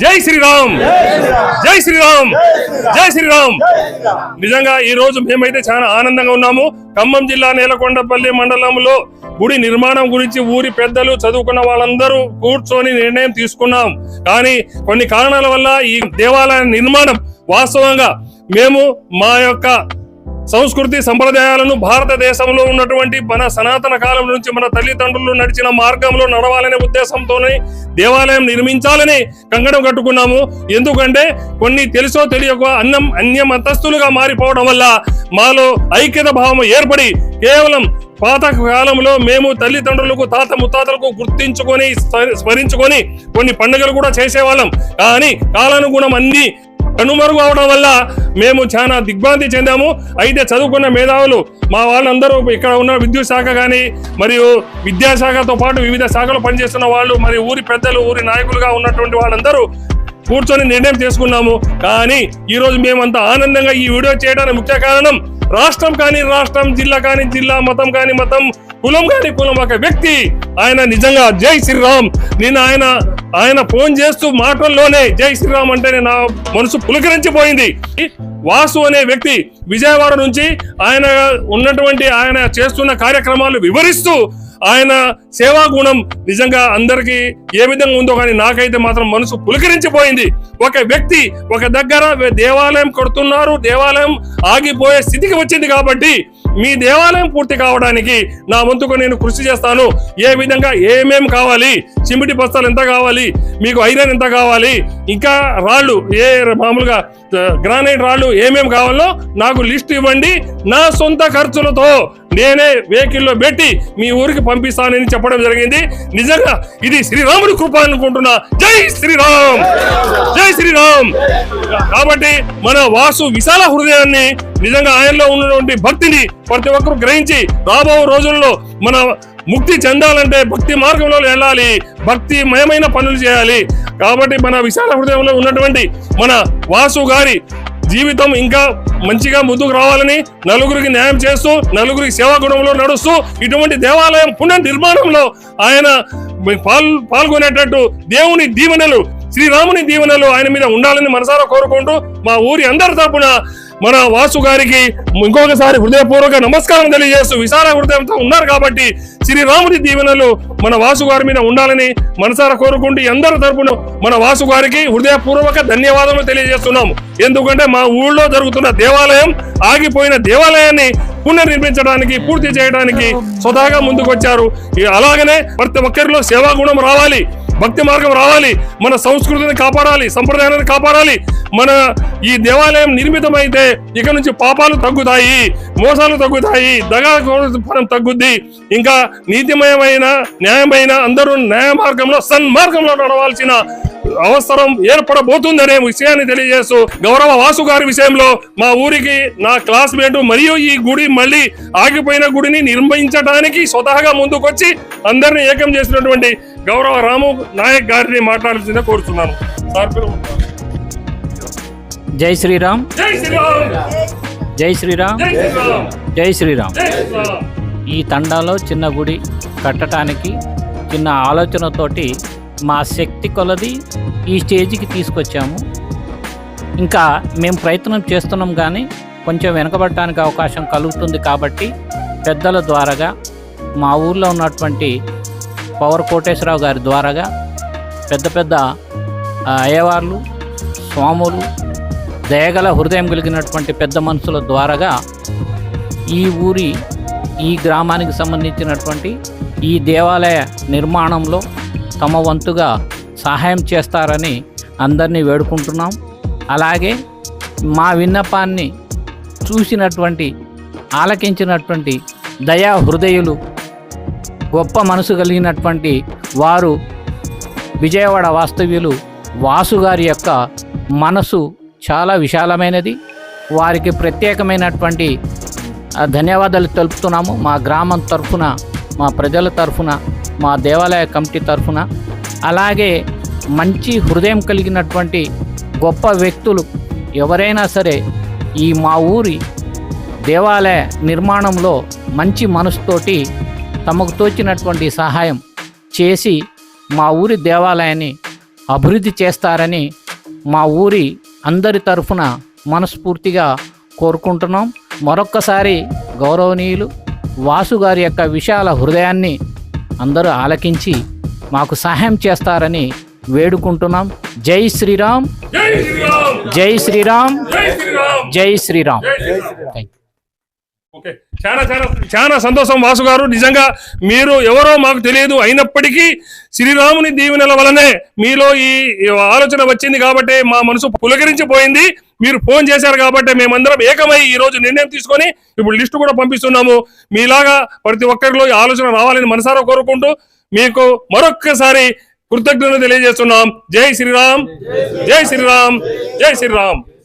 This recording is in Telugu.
జై శ్రీరామ్! జై శ్రీరామ్! జై శ్రీరామ్! నిజంగా ఈ రోజు మేమైతే చాలా ఆనందంగా ఉన్నాము. ఖమ్మం జిల్లా నేలకొండపల్లి మండలంలో గుడి నిర్మాణం గురించి ఊరి పెద్దలు చదువుకున్న వాళ్ళందరూ కూర్చొని నిర్ణయం తీసుకున్నాం. కానీ కొన్ని కారణాల వల్ల ఈ దేవాలయ నిర్మాణం వాస్తవంగా మేము మా యొక్క సంస్కృతి సంప్రదాయాలను భారతదేశంలో ఉన్నటువంటి మన సనాతన కాలం నుంచి మన తల్లిదండ్రులు నడిచిన మార్గంలో నడవాలనే ఉద్దేశంతోనే దేవాలయం నిర్మించాలని కంగడం కట్టుకున్నాము. ఎందుకంటే కొన్ని తెలుసో తెలియక అన్నం అన్య మతస్థులుగా మారిపోవడం వల్ల మాలో ఐక్యత భావం ఏర్పడి కేవలం పాత కాలంలో మేము తల్లిదండ్రులకు తాత ముత్తాతలకు గుర్తించుకొని స్మ- స్మరించుకొని కొన్ని పండుగలు కూడా చేసేవాళ్ళం. కానీ కాలానుగుణం అన్ని కనుమరుగు అవడం వల్ల మేము చాలా దిగ్భ్రాంతి చెందాము. అయితే చదువుకున్న మేధావులు మా వాళ్ళందరూ ఇక్కడ ఉన్న విద్యుత్ శాఖ కానీ మరియు విద్యాశాఖతో పాటు వివిధ శాఖలు పనిచేస్తున్న వాళ్ళు మరి ఊరి పెద్దలు ఊరి నాయకులుగా ఉన్నటువంటి వాళ్ళందరూ కూర్చొని నిర్ణయం చేసుకున్నాము కానీ ఈరోజు మేమంతా ఆనందంగా ఈ వీడియో చేయడానికి ముఖ్య కారణం రాష్ట్రం కానీ రాష్ట్రం జిల్లా కానీ జిల్లా మతం కానీ మతం కులం కానీ కులం ఒక వ్యక్తి ఆయన నిజంగా జై శ్రీరామ్. నేను ఆయన ఆయన ఫోన్ చేస్తూ మాటల్లోనే జై శ్రీరామ్ అంటేనే నా మనసు పులకరించిపోయింది. వాసు అనే వ్యక్తి విజయవాడ నుంచి ఆయన ఉన్నటువంటి ఆయన చేస్తున్న కార్యక్రమాలు వివరిస్తూ ఆయన సేవా గుణం నిజంగా అందరికీ ఏ విధంగా ఉందో కానీ నాకైతే మాత్రం మనసు పులకరించిపోయింది. ఒక వ్యక్తి ఒక దగ్గర దేవాలయం కడుతున్నారు దేవాలయం ఆగిపోయే స్థితికి వచ్చింది కాబట్టి మీ దేవాలయం పూర్తి కావడానికి నా వంతుకు నేను కృషి చేస్తాను. ఏ విధంగా ఏమేం కావాలి? చిమిటి బస్తాలు ఎంత కావాలి? మీకు ఐరన్ ఎంత కావాలి? ఇంకా రాళ్ళు ఏ మామూలుగా గ్రానైట్ రాళ్ళు ఏమేమి కావాలో నాకు లిస్ట్ ఇవ్వండి. నా సొంత ఖర్చులతో నేనే వెహికల్లో పెట్టి మీ ఊరికి పంపిస్తానని చెప్పడం జరిగింది. నిజంగా ఇది శ్రీరాముడి కృప అనుకుంటున్నా. జై శ్రీరామ్! జై శ్రీరామ్! కాబట్టి మన వాసు విశాల హృదయాన్ని నిజంగా ఆయనలో ఉన్నటువంటి భక్తిని ప్రతి ఒక్కరు గ్రహించి రాబో రోజుల్లో మన ముక్తి చెందాలంటే భక్తి మార్గంలో వెళ్ళాలి. భక్తిమయమైన పనులు చేయాలి. కాబట్టి మన విశాల హృదయంలో ఉన్నటువంటి మన వాసు గారి జీవితం ఇంకా మంచిగా ముందుకు రావాలని నలుగురికి న్యాయం చేస్తూ నలుగురికి సేవా గుణంలో నడుస్తూ ఇటువంటి దేవాలయం పునర్నిర్మాణంలో ఆయన పాల్ పాల్గొనేటట్టు దేవుని దీవెనలు శ్రీరాముని దీవెనలు ఆయన మీద ఉండాలని మనసారా కోరుకుంటూ మా ఊరి అందరి తరపున మన వాసు గారికి ఇంకొకసారి హృదయపూర్వక నమస్కారం తెలియజేస్తూ విశాల హృదయంతో ఉన్నారు కాబట్టి శ్రీరాముని దీవెనలు మన వాసు గారి మీద ఉండాలని మనసారా కోరుకుంటూ అందరి తరపున మన వాసు గారికి హృదయపూర్వక ధన్యవాదాలు తెలియజేస్తున్నాము. ఎందుకంటే మా ఊళ్ళో జరుగుతున్న దేవాలయం ఆగిపోయిన దేవాలయాన్ని పునర్నిర్మించడానికి పూర్తి చేయడానికి స్వతహాగా ముందుకొచ్చారు. వచ్చారు అలాగనే ప్రతి ఒక్కరిలో సేవా గుణం రావాలి. భక్తి మార్గం రావాలి. మన సంస్కృతిని కాపాడాలి సంప్రదాయాన్ని కాపాడాలి. మన ఈ దేవాలయం నిర్మితమైతే ఇక నుంచి పాపాలు తగ్గుతాయి మోసాలు తగ్గుతాయి దగా ఫలం తగ్గుద్ది. ఇంకా నీతిమయమైన న్యాయమైన అందరూ న్యాయ మార్గంలో సన్మార్గంలో నడవాల్సిన అవసరం ఏర్పడబోతుందనే విషయాన్ని తెలియజేస్తూ గౌరవ వాసు గారి విషయంలో మా ఊరికి నా క్లాస్మేట్ మరియు ఈ గుడి మళ్ళీ ఆగిపోయిన గుడిని నిర్మించడానికి స్వతహాగా ముందుకొచ్చి అందరిని ఏకం చేసినటువంటి గౌరవ రాము నాయక్ గారిని మాట్లాడాల్సిందే కోరుతున్నాను సార్ పేరు? జై శ్రీరామ్. జై శ్రీరామ్. జై శ్రీరామ్. జై శ్రీరామ్. జై శ్రీరామ్. జై శ్రీరామ్. ఈ తండాలో చిన్న గుడి కట్టడానికి చిన్న ఆలోచనతోటి మా శక్తి కొలది ఈ స్టేజ్కి తీసుకొచ్చాము. ఇంకా మేము ప్రయత్నం చేస్తున్నాం కానీ కొంచెం వెనకబడటానికి అవకాశం కలుగుతుంది కాబట్టి పెద్దల ద్వారాగా మా ఊర్లో ఉన్నటువంటి పవర్ కోటేశ్వరరావు గారి ద్వారాగా పెద్ద పెద్ద అయ్యవార్లు స్వాములు దయగల హృదయం కలిగినటువంటి పెద్ద మనుషుల ద్వారాగా ఈ ఊరి ఈ గ్రామానికి సంబంధించినటువంటి ఈ దేవాలయ నిర్మాణంలో తమ వంతుగా సహాయం చేస్తారని అందరినీ వేడుకుంటున్నాం. అలాగే మా విన్నపాన్ని చూసినటువంటి ఆలకించినటువంటి దయా హృదయులు గొప్ప మనసు కలిగినటువంటి వారు విజయవాడ వాస్తవ్యులు వాసు గారి యొక్క మనసు చాలా విశాలమైనది. వారికి ప్రత్యేకమైనటువంటి ధన్యవాదాలు తెలుపుతున్నాము. మా గ్రామం తరఫున మా ప్రజల తరఫున మా దేవాలయ కమిటీ తరఫున. అలాగే మంచి హృదయం కలిగినటువంటి గొప్ప వ్యక్తులు ఎవరైనా సరే ఈ మా ఊరి దేవాలయ నిర్మాణంలో మంచి మనసుతోటి తమకు తోచినటువంటి సహాయం చేసి మా ఊరి దేవాలయాన్ని అభివృద్ధి చేస్తారని మా ఊరి అందరి తరఫున మనస్ఫూర్తిగా కోరుకుంటున్నాం. మరొక్కసారి గౌరవనీయులు వాసు గారి యొక్క విశాల హృదయాన్ని అందరూ ఆలకించి మాకు సహాయం చేస్తారని వేడుకుంటున్నాం. జై శ్రీరామ్. జై శ్రీరామ్. జై శ్రీరామ్. జై శ్రీరామ్. జై శ్రీరామ్. జై శ్రీరామ్. Thank you. ఓకే. చాలా చాలా చాలా సంతోషం వాసు గారు. నిజంగా మీరు ఎవరో మాకు తెలియదు. అయినప్పటికీ శ్రీరాముని దీవెనల వలనే మీలో ఈ ఈ ఆలోచన వచ్చింది కాబట్టి మా మనసు పులకరించిపోయింది. మీరు ఫోన్ చేశారు కాబట్టి మేమందరం ఏకమై ఈ రోజు నిర్ణయం తీసుకొని ఇప్పుడు లిస్టు కూడా పంపిస్తున్నాము. మీలాగా ప్రతి ఒక్కరిలో ఈ ఆలోచన రావాలని మనసారా కోరుకుంటూ మీకు మరొక్కసారి కృతజ్ఞతలు తెలియజేస్తున్నాం. జై శ్రీరామ్. జై శ్రీరామ్. జై శ్రీరామ్.